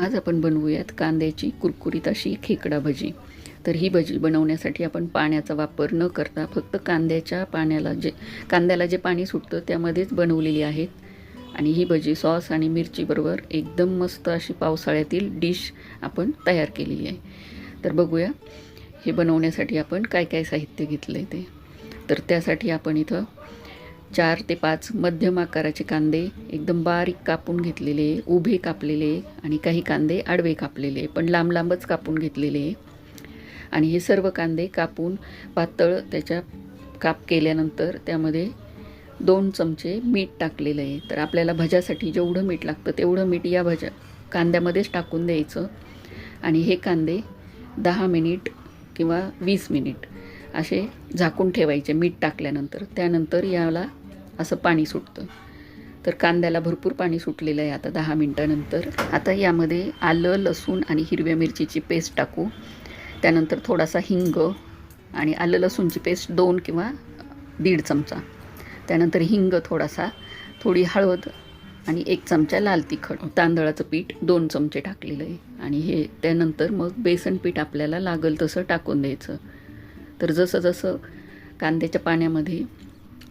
आज आपण बनवूयात कांद्याची कुरकुरीत अशी खेकडा भजी. तर ही भजी बनवण्यासाठी आपण पाण्याचा वापर न करता फक्त कांद्याच्या पाण्याला जे कांद्याला जे पाणी सुटतं त्यामध्येच बनवलेली आहेत. आणि ही भजी सॉस आणि मिरचीबरोबर एकदम मस्त अशी पावसाळ्यातील डिश आपण तयार केलेली आहे. तर बघूया हे बनवण्यासाठी आपण काय काय साहित्य घेतलं आहे ते. तर त्यासाठी आपण इथं चार ते पाच मध्यम आकाराचे कांदे एकदम बारीक कापून घेतलेले उभे कापलेले आणि काही कांदे आडवे कापलेले पण लांब लांबच कापून घेतलेले. आणि हे सर्व कांदे कापून पातळ त्याच्या काप केल्यानंतर त्यामध्ये दोन चमचे मीठ टाकलेलं आहे. तर आपल्याला भज्यासाठी जेवढं मीठ लागतं तेवढं मीठ या भज्या कांद्यामध्येच टाकून द्यायचं. आणि हे कांदे दहा मिनिट किंवा वीस मिनिट असे झाकून ठेवायचे मीठ टाकल्यानंतर. त्यानंतर याला असं पाणी सुटतं. तर कांद्याला भरपूर पाणी सुटलेलं आहे आता दहा मिनटानंतर. आता यामध्ये आलं लसूण आणि हिरव्या मिरचीची पेस्ट टाकू. त्यानंतर थोडासा हिंग आणि आलं लसूणची पेस्ट दोन किंवा दीड चमचा. त्यानंतर हिंग थोडासा थोडी हळद आणि एक चमचा लाल तिखट. तांदळाचं पीठ दोन चमचे टाकलेलं आहे. आणि हे त्यानंतर मग बेसन पीठ आपल्याला लागल तसं टाकून द्यायचं. तर जसं जसं कांद्याच्या पाण्यामध्ये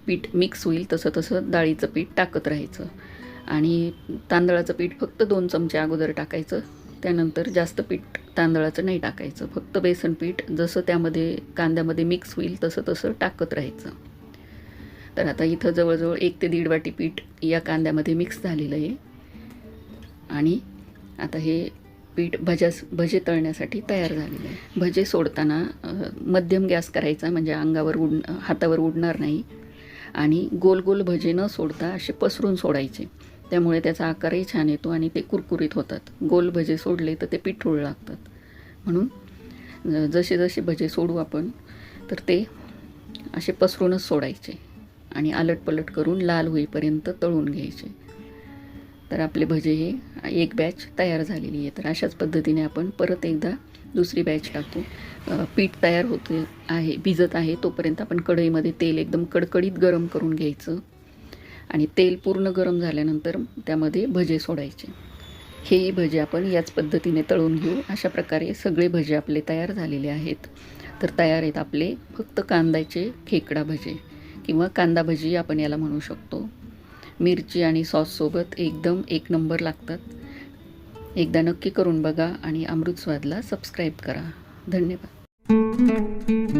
पीठ मिक्स होईल तसं तसं डाळीचं पीठ टाकत राहायचं. आणि तांदळाचं पीठ फक्त दोन चमचे अगोदर टाकायचं. त्यानंतर जास्त पीठ तांदळाचं नाही टाकायचं. फक्त बेसन पीठ जसं त्यामध्ये कांद्यामध्ये मिक्स होईल तसं तसं टाकत राहायचं. तर आता इथं जवळजवळ एक ते दीड वाटी पीठ या कांद्यामध्ये मिक्स झालेलं आहे. आणि आता हे पीठ भज्यास भजे तळण्यासाठी तयार झालेलं आहे. भजे सोडताना मध्यम गॅस करायचा म्हणजे अंगावर उड हातावर उडणार नाही. आणि गोल गोल भजे न सोडता असे पसरून सोडायचे. त्यामुळे त्याचा आकारही छान येतो आणि ते कुरकुरीत होतात. गोल भजे सोडले तर ते पिठूळ लागतात. म्हणून जसे जसे भजे सोडू आपण तर ते असे पसरूनच सोडायचे आणि आलटपलट करून लाल होईपर्यंत तळून घ्यायचे. तर आपले भजे हे एक बॅच तयार झालेली आहे तर अशाच पद्धतीने आपण परत एकदा दुसरी बॅच टाकू पीठ तयार होते आहे भिजत आहे तोपर्यंत आपण कढईमध्ये तेल एकदम कडकडीत गरम करून घ्यायचं. आणि तेल पूर्ण गरम झाल्यानंतर त्यामध्ये भजे सोडायचे. हे भजे आपण याच पद्धतीने तळून घेऊ. अशा प्रकारे सगळे भजे आपले तयार झालेले आहेत. तर तयार आहेत आपले फक्त कांद्याचे खेकडा भजे किंवा कांदा भजी आपण याला म्हणू शकतो. मिरची आणि सॉससोबत एकदम एक नंबर लागतात. एकदा नक्की करून बघा आणि अमृत स्वादला सबस्क्राईब करा. धन्यवाद.